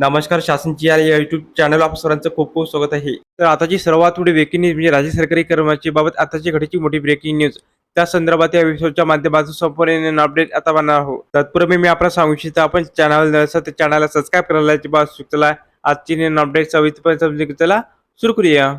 नमस्कार शासनची या YouTube channel आप सरांचं खूप खूप स्वागत आहे. तर आताची सर्वात मोठी ब्रेकिंग न्यूज म्हणजे राज्य सरकारी कर्मचारी बाबत आताची घडीची मोठी ब्रेकिंग न्यूज त्या संदर्भात या एपिसोडच्या माध्यमातून संपूर्ण अपडेट आता बनणार आहोत. तत्पूर्वी मी आपला सांगू इच्छितो आपण चॅनल नसेल तर चॅनलला सबस्क्राईब करायला बात चला आजची अपडेट सविस्तरपणे समजून घेऊ. चला सुरू करूया.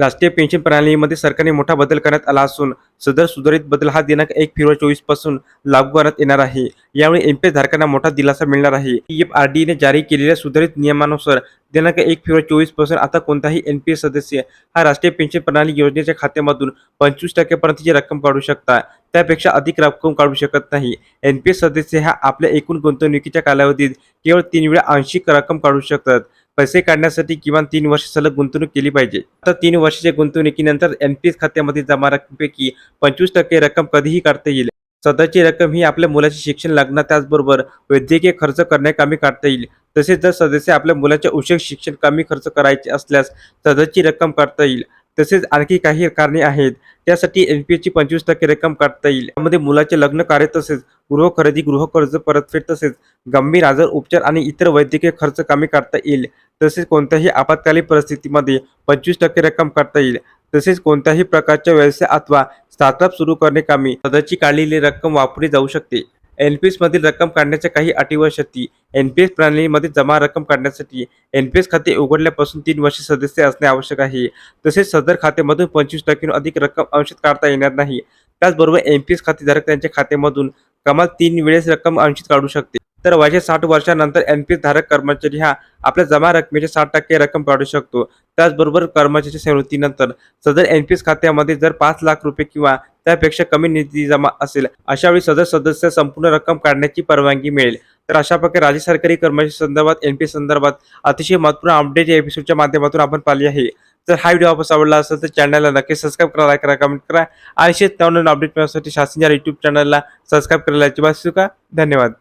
राष्ट्रीय पेन्शन प्रणालीमध्ये सरकारने मोठा बदल करण्यात आला असून सदर सुधारित बदल हा दिनांक एक फेब्रुवारी चोवीसपासून लागू करण्यात येणार आहे. यामुळे एमपीएस धारकांना मोठा दिलासा मिळणार आहे. एफ आर डीने जारी केलेल्या सुधारित नियमानुसार दिनांक एक फेब्रुवारी चोवीसपासून आता कोणताही एनपीएस सदस्य हा राष्ट्रीय पेन्शन प्रणाली योजनेच्या खात्यामधून पंचवीस टक्केपर्यंतची रक्कम काढू शकता. त्यापेक्षा अधिक रक्कम काढू शकत नाही. एन पी एस सदस्य हा आपल्या एकूण गुंतवणुकीच्या कालावधीत केवळ तीन वेळा आंशिक रक्कम काढू शकतात. पैसे काढण्यासाठी किमान तीन वर्ष सलग गुंतवणूक केली पाहिजे. आता तीन वर्षाच्या गुंतवणुकीनंतर एन पी एस खात्यामध्ये जमा रकमेपैकी पंचवीस टक्के रक्कम कधीही काढता येईल. सध्याची रक्कम ही आपल्या मुलाचे शिक्षण लागणार त्याचबरोबर वैद्यकीय खर्च करण्याकामी काढता येईल. तसेच जर सदस्य आपल्या मुलाचे उच्च शिक्षण कमी खर्च करायचे असल्यास सदरची रक्कम काढता येईल. तसेच आणखी काही कारणे आहेत. त्यासाठी एन पी ची पंचवीस टक्के रक्कम काढता येईल. त्यामध्ये मुलाचे लग्न कार्य तसेच गृह खरेदी गृह कर्ज परतफेड तसेच गंभीर आजार उपचार आणि इतर वैद्यकीय खर्च कमी काढता येईल. तसेच कोणत्याही आपत्कालीन परिस्थितीमध्ये पंचवीस टक्के रक्कम काढता येईल. तसेच कोणत्याही प्रकारच्या व्यवसाय अथवा स्टार्टअप सुरू करणे कामी सदाची काढलेली रक्कम वापरली जाऊ शकते. एनपीएस मधील रक्कम काढण्याच्या काही अटी व शर्ती एनपीएस प्रणालीमध्ये जमा रक्कम काढण्यासाठी एनपीएस खाते उघडल्यापासून तीन वर्ष सदस्य असणे आवश्यक आहे. तसेच सदर खात्यामधून पंचवीस टक्क्यांहून अधिक रक्कम अंशित काढता येणार नाही. त्याचबरोबर एनपीएस खातेधारक त्यांच्या खात्यामधून कमाल तीन वेळेस रक्कम अंशित काढू शकते. तर वयाच्या साठ वर्षानंतर एनपीएस धारक कर्मचारी हा आपल्या जमा रकमेचे साठ टक्के रक्कम काढू शकतो. त्याचबरोबर कर्मचाऱ्याच्या सेवृत्तीनंतर सदर एनपीएस खात्यामध्ये जर पाच लाख रुपये किंवा त्यापेक्षा कमी निधी जमा असेल. अशा वेळी सदर सदस्य संपूर्ण रक्कम काढण्याची परवानगी मिळेल. तर अशा प्रकारे राज्य सरकारी कर्मचारी संदर्भात एनपीएस संदर्भात अतिशय महत्त्वपूर्ण अपडेट या एपिसोडच्या माध्यमातून आपण पाहिली आहे. जर हा व्हिडिओ आपण आवडला असेल तर चॅनलला नक्की सबस्क्राईब करा लाईक करा कमेंट करा. आणि शेत नवनवीन अपडेट मिळण्यासाठी शासनच्या यूट्यूब युट्यूब चॅनलला सबस्क्राईब करायला अजिबात विसरू धन्यवाद.